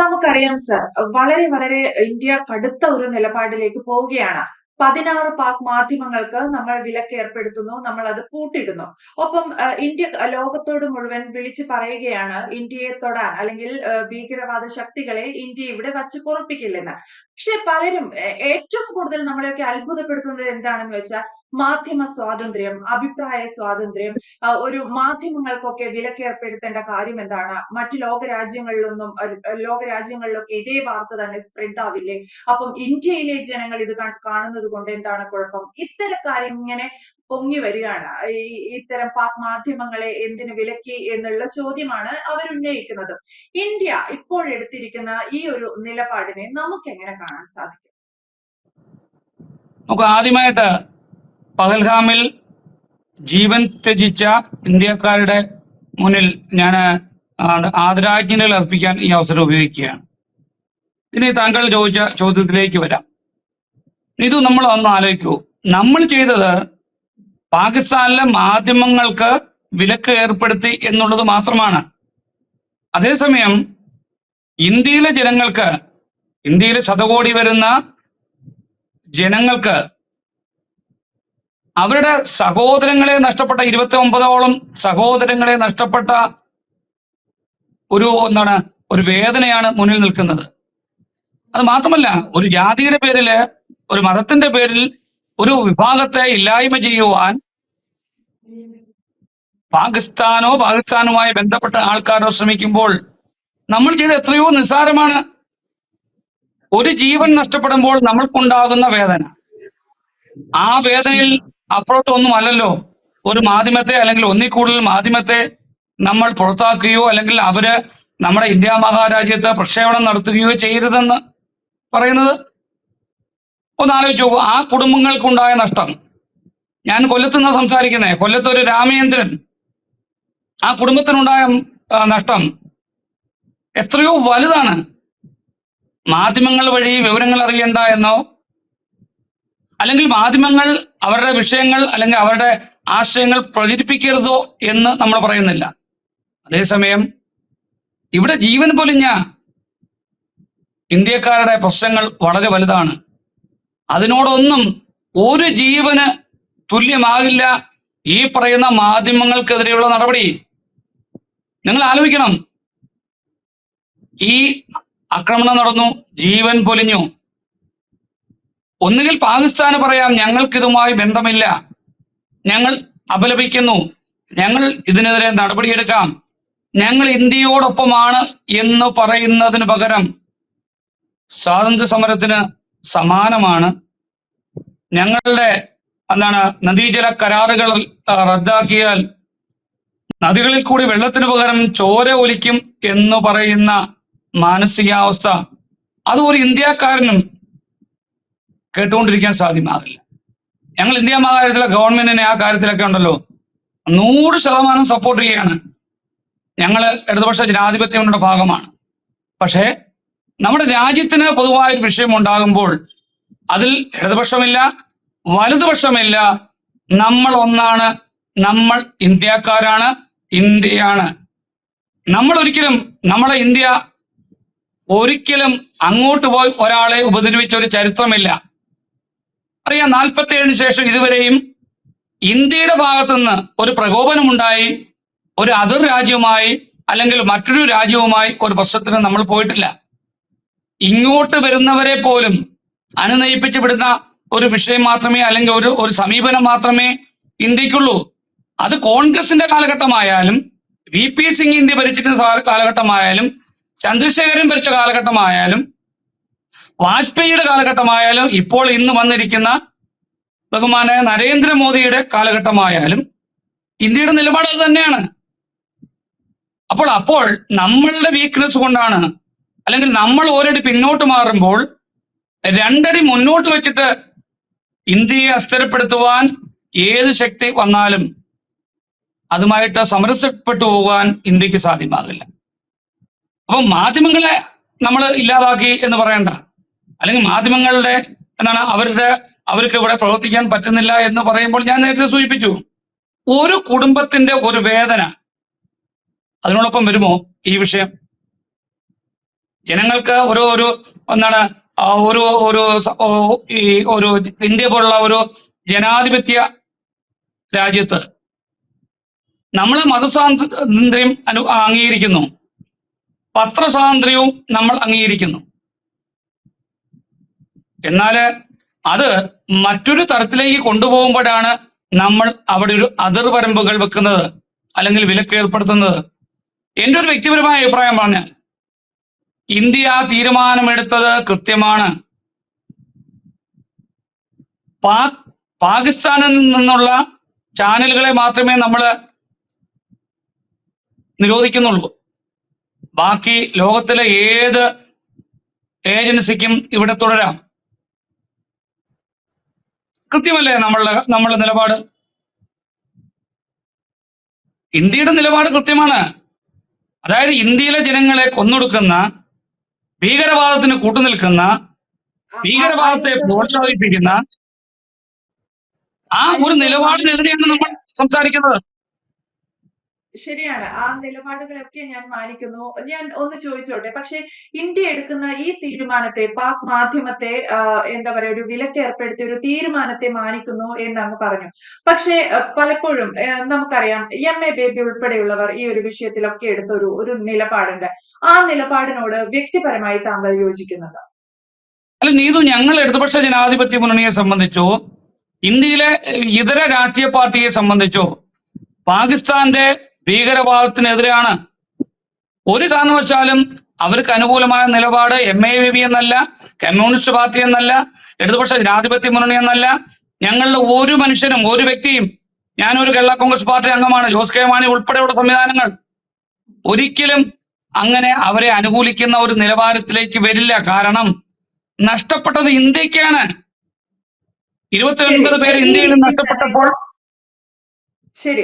നമുക്കറിയാം സർ വളരെ വളരെ ഇന്ത്യ കടുത്ത ഒരു നിലപാടിലേക്ക് പോവുകയാണ്. പതിനാറ് പാക് മാധ്യമങ്ങൾക്ക് നമ്മൾ വിലക്ക് ഏർപ്പെടുത്തുന്നു നമ്മൾ അത് പൂട്ടിടുന്നു. ഒപ്പം ഇന്ത്യ ലോകത്തോട് മുഴുവൻ വിളിച്ചു പറയുകയാണ് ഇന്ത്യയെ തൊടാൻ അല്ലെങ്കിൽ ഭീകരവാദ ശക്തികളെ ഇന്ത്യ ഇവിടെ വച്ച് പൊറപ്പിക്കില്ലെന്ന്. പക്ഷെ പലരും ഏറ്റവും കൂടുതൽ നമ്മളെയൊക്കെ അത്ഭുതപ്പെടുത്തുന്നത് എന്താണെന്ന് വെച്ചാൽ മാധ്യമ സ്വാതന്ത്ര്യം അഭിപ്രായ സ്വാതന്ത്ര്യം ഒരു മാധ്യമങ്ങൾക്കൊക്കെ വിലക്കേർപ്പെടുത്തേണ്ട കാര്യം എന്താണ്? മറ്റു ലോക രാജ്യങ്ങളിലൊന്നും അഹ് ലോക രാജ്യങ്ങളിലൊക്കെ ഇതേ വാർത്ത തന്നെ സ്പ്രെഡ് ആവില്ലേ? അപ്പം ഇന്ത്യയിലെ ജനങ്ങൾ ഇത് കാണുന്നത് കൊണ്ട് എന്താണ് കുഴപ്പം? ഇത്തരം കാര്യം ഇങ്ങനെ പൊങ്ങി വരികയാണ്. ഈ ഇത്തരം മാധ്യമങ്ങളെ എന്തിനു വിലക്കി എന്നുള്ള ചോദ്യമാണ് അവരുന്നയിക്കുന്നത് ഇന്ത്യ ഇപ്പോൾ എടുത്തിരിക്കുന്ന ഈ ഒരു നിലപാടിനെ നമുക്ക് എങ്ങനെ കാണാൻ സാധിക്കും? നമുക്ക് ആദ്യമായിട്ട് പഹൽഗാമിൽ ജീവൻ ത്യജിച്ച ഇന്ത്യക്കാരുടെ മുന്നിൽ ഞാൻ ആദരാജ്ഞലികൾ അർപ്പിക്കാൻ ഈ അവസരം ഉപയോഗിക്കുകയാണ്. ഇനി താങ്കൾ ചോദിച്ച ചോദ്യത്തിലേക്ക് വരാം. ഇത് നമ്മൾ ഒന്ന് ആലോചിക്കൂ. നമ്മൾ ചെയ്തത് പാകിസ്ഥാനിലെ മാധ്യമങ്ങൾക്ക് വിലക്ക് ഏർപ്പെടുത്തി എന്നുള്ളത് മാത്രമാണ്. അതേസമയം ഇന്ത്യയിലെ ജനങ്ങൾക്ക് ഇന്ത്യയിലെ ശതകോടി വരുന്ന ജനങ്ങൾക്ക് അവരുടെ സഹോദരങ്ങളെ നഷ്ടപ്പെട്ട ഇരുപത്തി ഒമ്പതോളം സഹോദരങ്ങളെ നഷ്ടപ്പെട്ട ഒരു എന്താണ് ഒരു വേദനയാണ് മുന്നിൽ നിൽക്കുന്നത്. അത് മാത്രമല്ല ഒരു ജാതിയുടെ പേരിൽ ഒരു മതത്തിന്റെ പേരിൽ ഒരു വിഭാഗത്തെ ഇല്ലായ്മ ചെയ്യുവാൻ പാകിസ്ഥാനോ പാകിസ്ഥാനുമായി ബന്ധപ്പെട്ട ആൾക്കാരോ ശ്രമിക്കുമ്പോൾ നമ്മൾ ചെയ്ത് എത്രയോ നിസ്സാരമാണ്. ഒരു ജീവൻ നഷ്ടപ്പെടുമ്പോൾ നമ്മൾക്കുണ്ടാകുന്ന വേദന. ആ വേദനയിൽ അപ്പുറത്തൊന്നും അല്ലല്ലോ. ഒരു മാധ്യമത്തെ അല്ലെങ്കിൽ ഒന്നിൽ കൂടുതൽ മാധ്യമത്തെ നമ്മൾ പുറത്താക്കുകയോ അല്ലെങ്കിൽ അവർ നമ്മുടെ ഇന്ത്യ മഹാരാജ്യത്ത് പ്രക്ഷേപണം നടത്തുകയോ ചെയ്യരുതെന്ന് പറയുന്നത്? ഒന്ന് ആലോചിച്ച് ആ കുടുംബങ്ങൾക്കുണ്ടായ നഷ്ടം. ഞാൻ കൊല്ലത്ത് നിന്ന് സംസാരിക്കുന്നത് കൊല്ലത്ത് ഒരു രാമേന്ദ്രൻ ആ കുടുംബത്തിനുണ്ടായ നഷ്ടം എത്രയോ വലുതാണ്. മാധ്യമങ്ങൾ വഴി വിവരങ്ങൾ അറിയണ്ട എന്നോ അല്ലെങ്കിൽ മാധ്യമങ്ങൾ അവരുടെ വിഷയങ്ങൾ അല്ലെങ്കിൽ അവരുടെ ആശയങ്ങൾ പ്രചരിപ്പിക്കരുതോ എന്ന് നമ്മൾ പറയുന്നില്ല. അതേസമയം ഇവിടെ ജീവൻ പൊലിഞ്ഞ ഇന്ത്യക്കാരുടെ പ്രശ്നങ്ങൾ വളരെ വലുതാണ്. അതിനോടൊന്നും ഒരു ജീവന് തുല്യമാകില്ല ഈ പറയുന്ന മാധ്യമങ്ങൾക്കെതിരെയുള്ള നടപടി. നിങ്ങൾ ആലോചിക്കണം. ഈ ആക്രമണം നടന്നു ജീവൻ പൊലിഞ്ഞു. ഒന്നുകിൽ പാകിസ്ഥാന് പറയാം ഞങ്ങൾക്കിതുമായി ബന്ധമില്ല. ഞങ്ങൾ അപലപിക്കുന്നു. ഞങ്ങൾ ഇതിനെതിരെ നടപടിയെടുക്കാം. ഞങ്ങൾ ഇന്ത്യയോടൊപ്പമാണ് എന്ന് പറയുന്നതിന് പകരം സ്വാതന്ത്ര്യ സമരത്തിന് സമാനമാണ്. ഞങ്ങളുടെ എന്താണ് നദീജല കരാറുകൾ റദ്ദാക്കിയാൽ നദികളിൽ കൂടി വെള്ളത്തിന് പകരം ചോര ഒലിക്കും എന്ന് പറയുന്ന മാനസികാവസ്ഥ. അത് ഒരു ഇന്ത്യക്കാരനും കേട്ടുകൊണ്ടിരിക്കാൻ സാധ്യമാകില്ല. ഞങ്ങൾ ഇന്ത്യ മഹാരാജ്യത്തിലെ ഗവൺമെന്റിനെ ആ കാര്യത്തിലൊക്കെ ഉണ്ടല്ലോ. നൂറ് ശതമാനം സപ്പോർട്ട് ചെയ്യുകയാണ്. ഞങ്ങൾ ഇടതുപക്ഷ ജനാധിപത്യങ്ങളുടെ ഭാഗമാണ്. പക്ഷേ നമ്മുടെ രാജ്യത്തിന് പൊതുവായ ഒരു വിഷയം ഉണ്ടാകുമ്പോൾ അതിൽ ഇടതുപക്ഷമില്ല വലതുപക്ഷമില്ല. നമ്മൾ ഒന്നാണ് നമ്മൾ ഇന്ത്യക്കാരാണ് ഇന്ത്യയാണ്. നമ്മൾ ഒരിക്കലും നമ്മളെ ഇന്ത്യ ഒരിക്കലും അങ്ങോട്ട് പോയി ഒരാളെ ഉപദ്രവിച്ച ഒരു ചരിത്രമില്ല. അറിയാം നാൽപ്പത്തി ഏഴിന് ശേഷം ഇതുവരെയും ഇന്ത്യയുടെ ഭാഗത്തുനിന്ന് ഒരു പ്രകോപനമുണ്ടായി ഒരു അതിർ രാജ്യവുമായി അല്ലെങ്കിൽ മറ്റൊരു രാജ്യവുമായി ഒരു പ്രശ്നത്തിന് നമ്മൾ പോയിട്ടില്ല. ഇങ്ങോട്ട് വരുന്നവരെ പോലും അനുനയിപ്പിച്ച് വിടുന്ന ഒരു വിഷയം മാത്രമേ അല്ലെങ്കിൽ ഒരു ഒരു സമീപനം മാത്രമേ ഇന്ത്യക്കുള്ളൂ. അത് കോൺഗ്രസിന്റെ കാലഘട്ടമായാലും വി പി സിംഗ് ഇന്ത്യ ഭരിച്ചിരുന്ന കാലഘട്ടമായാലും ചന്ദ്രശേഖരൻ ഭരിച്ച കാലഘട്ടമായാലും വാജ്പേയിയുടെ കാലഘട്ടമായാലും ഇപ്പോൾ ഇന്ന് വന്നിരിക്കുന്ന ബഹുമാനായ നരേന്ദ്രമോദിയുടെ കാലഘട്ടമായാലും ഇന്ത്യയുടെ നിലപാട് തന്നെയാണ്. അപ്പോൾ അപ്പോൾ നമ്മളുടെ വീക്ക്നെസ് കൊണ്ടാണ് അല്ലെങ്കിൽ നമ്മൾ ഒരടി പിന്നോട്ട് മാറുമ്പോൾ രണ്ടടി മുന്നോട്ട് വെച്ചിട്ട് ഇന്ത്യയെ അസ്ഥിരപ്പെടുത്തുവാൻ ഏത് ശക്തി വന്നാലും അതുമായിട്ട് സമരസപ്പെട്ടു പോകാൻ ഇന്ത്യയ്ക്ക് സാധ്യമാകില്ല. അപ്പം മാധ്യമങ്ങളെ നമ്മൾ ഇല്ലാതാക്കി എന്ന് പറയണ്ട. അല്ലെങ്കിൽ മാധ്യമങ്ങളുടെ എന്താണ് അവരുടെ അവർക്ക് ഇവിടെ പ്രവർത്തിക്കാൻ പറ്റുന്നില്ല എന്ന് പറയുമ്പോൾ ഞാൻ നേരത്തെ സൂചിപ്പിച്ചു. ഒരു കുടുംബത്തിന്റെ ഒരു വേദന അതിനോടൊപ്പം വരുമോ ഈ വിഷയം? ജനങ്ങൾക്ക് ഒരു ഒരു എന്താണ് ഒരു ഒരു ഈ ഒരു ഇന്ത്യ പോലുള്ള ഒരു ജനാധിപത്യ രാജ്യത്ത് നമ്മൾ മതസ്വാതന്ത്ര്യം അനു അംഗീകരിക്കുന്നു. പത്രസ്വാതന്ത്ര്യവും നമ്മൾ അംഗീകരിക്കുന്നു. എന്നാൽ അത് മറ്റൊരു തരത്തിലേക്ക് കൊണ്ടുപോകുമ്പോഴാണ് നമ്മൾ അവിടെ ഒരു അതിർവരമ്പുകൾ വെക്കുന്നത് അല്ലെങ്കിൽ വിലക്ക് ഏർപ്പെടുത്തുന്നത്. എന്റെ ഒരു വ്യക്തിപരമായ അഭിപ്രായം പറഞ്ഞാൽ ഇന്ത്യ തീരുമാനമെടുത്തത് കൃത്യമാണ്. പാക് പാകിസ്ഥാനിൽ നിന്നുള്ള ചാനലുകളെ മാത്രമേ നമ്മൾ നിരോധിക്കുന്നുള്ളൂ. ബാക്കി ലോകത്തിലെ ഏത് ഏജൻസിക്കും ഇവിടെ തുടരാം. കൃത്യമല്ലേ നമ്മളുടെ നമ്മളുടെ നിലപാട്? ഇന്ത്യയുടെ നിലപാട് കൃത്യമാണ്. അതായത് ഇന്ത്യയിലെ ജനങ്ങളെ കൊന്നൊടുക്കുന്ന ഭീകരവാദത്തിന് കൂട്ടുനിൽക്കുന്ന ഭീകരവാദത്തെ പ്രോത്സാഹിപ്പിക്കുന്ന ആ ഒരു നിലപാടിനെതിരെയാണ് നമ്മൾ സംസാരിക്കുന്നത്. ശരിയാണ്. ആ നിലപാടുകളൊക്കെ ഞാൻ മാനിക്കുന്നു. ഞാൻ ഒന്ന് ചോദിച്ചോട്ടെ. പക്ഷെ ഇന്ത്യ എടുക്കുന്ന ഈ തീരുമാനത്തെ പാക് മാധ്യമത്തെ എന്താ പറയാ ഒരു വിലക്ക് ഏർപ്പെടുത്തിയ ഒരു തീരുമാനത്തെ മാനിക്കുന്നു എന്നങ്ങ് പറഞ്ഞു. പക്ഷെ പലപ്പോഴും നമുക്കറിയാം എം എ ബേബി ഉൾപ്പെടെയുള്ളവർ ഈ ഒരു വിഷയത്തിലൊക്കെ എടുത്ത ഒരു ഒരു നിലപാടുണ്ട്. ആ നിലപാടിനോട് വ്യക്തിപരമായി താങ്കൾ യോജിക്കുന്നുണ്ടോ? അല്ല നീതു ഞങ്ങൾ ഇടതുപക്ഷ ജനാധിപത്യ മുന്നണിയെ സംബന്ധിച്ചോ ഇന്ത്യയിലെ ഇതര രാഷ്ട്രീയ പാർട്ടിയെ സംബന്ധിച്ചോ പാകിസ്ഥാന്റെ ഭീകരവാദത്തിനെതിരെയാണ്. ഒരു കാരണവശാലും അവർക്ക് അനുകൂലമായ നിലപാട് എം എ വി എന്നല്ല കമ്മ്യൂണിസ്റ്റ് പാർട്ടി എന്നല്ല ഇടതുപക്ഷ ജനാധിപത്യ മുന്നണി എന്നല്ല. ഞങ്ങളുടെ ഒരു മനുഷ്യനും ഒരു വ്യക്തിയും ഞാനൊരു കേരള കോൺഗ്രസ് പാർട്ടി അംഗമാണ് ജോസ് കെ മാണി ഉൾപ്പെടെയുള്ള സംവിധാനങ്ങൾ. ഒരിക്കലും അങ്ങനെ അവരെ അനുകൂലിക്കുന്ന ഒരു നിലവാരത്തിലേക്ക് വരില്ല. കാരണം നഷ്ടപ്പെട്ടത് ഇന്ത്യക്കാണ്. ഇരുപത്തി ഒൻപത് പേര് ഇന്ത്യയിൽ നഷ്ടപ്പെട്ടപ്പോൾ ശരി.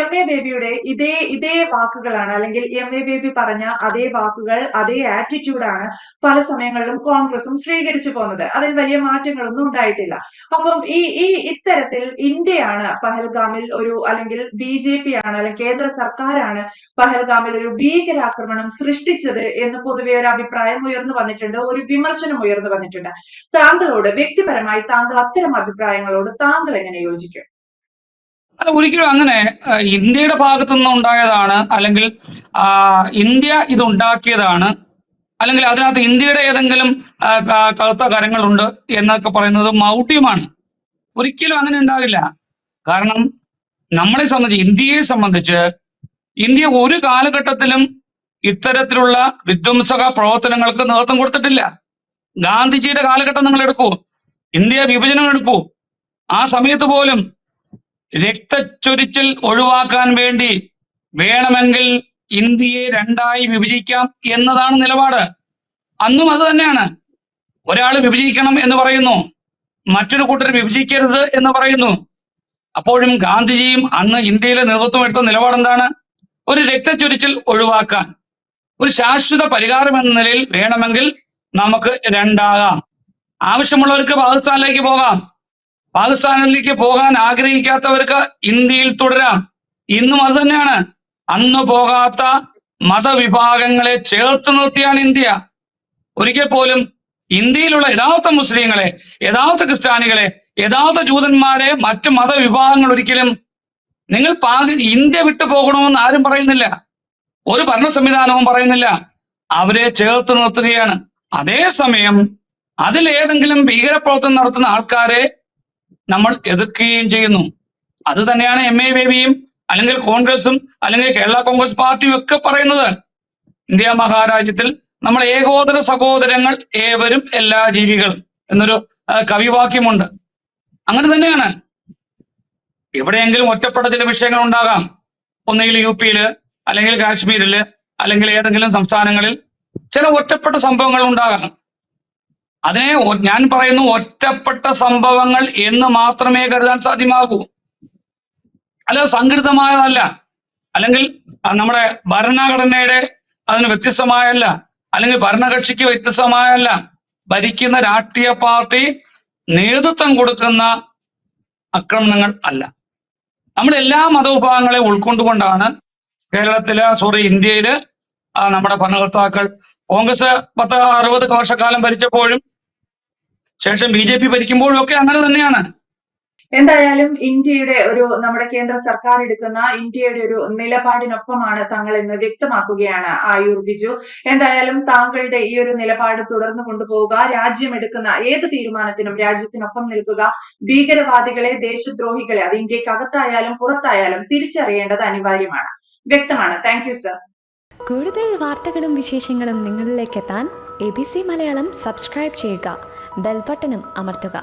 എം എ ബേബിയുടെ ഇതേ ഇതേ വാക്കുകളാണ് അല്ലെങ്കിൽ എം എ ബേബി പറഞ്ഞ അതേ വാക്കുകൾ അതേ ആറ്റിറ്റ്യൂഡാണ് പല സമയങ്ങളിലും കോൺഗ്രസും സ്വീകരിച്ചു പോകുന്നത്. അതിൽ വലിയ മാറ്റങ്ങളൊന്നും ഉണ്ടായിട്ടില്ല. അപ്പം ഈ ഈ ഇത്തരത്തിൽ ഇന്ത്യയാണ് പഹൽഗാമിൽ ഒരു അല്ലെങ്കിൽ ബി ജെ പി ആണ് അല്ലെങ്കിൽ കേന്ദ്ര സർക്കാരാണ് പഹൽഗാമിൽ ഒരു ഭീകരാക്രമണം സൃഷ്ടിച്ചത് എന്ന് പൊതുവെ ഒരു അഭിപ്രായം ഉയർന്നു വന്നിട്ടുണ്ട് ഒരു വിമർശനം ഉയർന്നു വന്നിട്ടുണ്ട്. താങ്കളോട് വ്യക്തിപരമായി താങ്കൾ അത്തരം അഭിപ്രായങ്ങളോട് താങ്കൾ എങ്ങനെ യോജിക്കും? അല്ല ഒരിക്കലും അങ്ങനെ ഇന്ത്യയുടെ ഭാഗത്തു നിന്ന് ഉണ്ടായതാണ് അല്ലെങ്കിൽ ഇന്ത്യ ഇത് ഉണ്ടാക്കിയതാണ് അല്ലെങ്കിൽ അതിനകത്ത് ഇന്ത്യയുടെ ഏതെങ്കിലും കറുത്ത കരങ്ങളുണ്ട് എന്നൊക്കെ പറയുന്നത് മൗഢ്യമാണ്. ഒരിക്കലും അങ്ങനെ ഉണ്ടാകില്ല കാരണം നമ്മളെ സംബന്ധിച്ച് ഇന്ത്യയെ സംബന്ധിച്ച് ഇന്ത്യ ഒരു കാലഘട്ടത്തിലും ഇത്തരത്തിലുള്ള വിധ്വംസക പ്രവർത്തനങ്ങൾക്ക് നേതൃത്വം കൊടുത്തിട്ടില്ല. ഗാന്ധിജിയുടെ കാലഘട്ടം നിങ്ങൾ എടുക്കൂ. ഇന്ത്യ വിഭജനം എടുക്കൂ. ആ സമയത്ത് പോലും രക്തച്ചൊരിച്ചിൽ ഒഴിവാക്കാൻ വേണ്ടി വേണമെങ്കിൽ ഇന്ത്യയെ രണ്ടായി വിഭജിക്കാം എന്നതാണ് നിലപാട്. അന്നും അത് തന്നെയാണ്. ഒരാൾ വിഭജിക്കണം എന്ന് പറയുന്നു മറ്റൊരു കൂട്ടർ വിഭജിക്കരുത് എന്ന് പറയുന്നു. അപ്പോഴും ഗാന്ധിജിയും അന്ന് ഇന്ത്യയിലെ നേതൃത്വം എടുത്ത നിലപാട് എന്താണ് ഒരു രക്തച്ചൊരിച്ചിൽ ഒഴിവാക്കാൻ. ഒരു ശാശ്വത പരിഹാരം എന്ന നിലയിൽ വേണമെങ്കിൽ നമുക്ക് രണ്ടാകാം. ആവശ്യമുള്ളവർക്ക് പാകിസ്ഥാനിലേക്ക് പോകാം. പാകിസ്ഥാനിലേക്ക് പോകാൻ ആഗ്രഹിക്കാത്തവർക്ക് ഇന്ത്യയിൽ തുടരാം. ഇന്നും അത് തന്നെയാണ്. അന്ന് പോകാത്ത മതവിഭാഗങ്ങളെ ചേർത്ത് നിർത്തിയാണ് ഇന്ത്യ. ഒരിക്കൽ പോലും ഇന്ത്യയിലുള്ള യഥാർത്ഥ മുസ്ലിങ്ങളെ യഥാർത്ഥ ക്രിസ്ത്യാനികളെ യഥാർത്ഥ ജൂതന്മാരെ മറ്റ് മതവിഭാഗങ്ങൾ ഒരിക്കലും നിങ്ങൾ പാകി ഇന്ത്യ വിട്ടു പോകണമെന്ന് ആരും പറയുന്നില്ല. ഒരു ഭരണ സംവിധാനവും പറയുന്നില്ല. അവരെ ചേർത്ത് നിർത്തുകയാണ്. അതേസമയം അതിലേതെങ്കിലും ഭീകരപ്രവർത്തനം നടത്തുന്ന ആൾക്കാരെ നമ്മൾ എതിർക്കുകയും ചെയ്യുന്നു. അത് തന്നെയാണ് എം എ ബേബിയും അല്ലെങ്കിൽ കോൺഗ്രസും അല്ലെങ്കിൽ കേരള കോൺഗ്രസ് പാർട്ടിയും ഒക്കെ പറയുന്നത്. ഇന്ത്യ മഹാരാജ്യത്തിൽ നമ്മൾ ഏകോദര സഹോദരങ്ങൾ ഏവരും എല്ലാ ജീവികൾ എന്നൊരു കവിവാക്യമുണ്ട്. അങ്ങനെ തന്നെയാണ്. എവിടെയെങ്കിലും ഒറ്റപ്പെട്ട ചില വിഷയങ്ങൾ ഉണ്ടാകാം. ഒന്നുകിൽ യു പിയിൽ അല്ലെങ്കിൽ കാശ്മീരിൽ അല്ലെങ്കിൽ ഏതെങ്കിലും സംസ്ഥാനങ്ങളിൽ ചില ഒറ്റപ്പെട്ട സംഭവങ്ങൾ ഉണ്ടാകാം. അതിനെ ഞാൻ പറയുന്നു ഒറ്റപ്പെട്ട സംഭവങ്ങൾ എന്ന് മാത്രമേ കരുതാൻ സാധ്യമാകൂ. അല്ല സംഘടിതമായതല്ല അല്ലെങ്കിൽ നമ്മുടെ ഭരണഘടനയുടെ അതിന് വ്യത്യസ്തമായല്ല അല്ലെങ്കിൽ ഭരണകക്ഷിക്ക് വ്യത്യസ്തമായല്ല ഭരിക്കുന്ന രാഷ്ട്രീയ പാർട്ടി നേതൃത്വം കൊടുക്കുന്ന ആക്രമണങ്ങൾ അല്ല. നമ്മൾ എല്ലാ മതവിഭാഗങ്ങളെ ഉൾക്കൊണ്ടുകൊണ്ടാണ് കേരളത്തിൽ സോറി ഇന്ത്യയിൽ നമ്മുടെ ഭരണകർത്താക്കൾ കോൺഗ്രസ് പത്ത് അറുപത് വർഷക്കാലം ഭരിച്ചപ്പോഴും ശേഷം ബി ജെ പി ഭരിക്കുമ്പോഴും ഒക്കെ അങ്ങനെ തന്നെയാണ്. എന്തായാലും ഇന്ത്യയുടെ ഒരു നമ്മുടെ കേന്ദ്ര സർക്കാർ എടുക്കുന്ന ഇന്ത്യയുടെ ഒരു നിലപാടിനൊപ്പമാണ് താങ്കൾ എന്ന് വ്യക്തമാക്കുകയാണ് ആയുർ ബിജു. എന്തായാലും താങ്കളുടെ ഈ ഒരു നിലപാട് തുടർന്നു കൊണ്ടുപോവുക രാജ്യം എടുക്കുന്ന ഏത് തീരുമാനത്തിനും രാജ്യത്തിനൊപ്പം നിൽക്കുക ഭീകരവാദികളെ ദേശദ്രോഹികളെ അത് ഇന്ത്യക്കകത്തായാലും പുറത്തായാലും തിരിച്ചറിയേണ്ടത് അനിവാര്യമാണ്. വ്യക്തമാണ്. Thank you sir. കൂടുതൽ വാർത്തകളും വിശേഷങ്ങളും നിങ്ങളിലേക്ക് എത്താൻ A B C Malayalam subscribe ചെയ്യുക. ബെൽബട്ടനും അമർത്തുക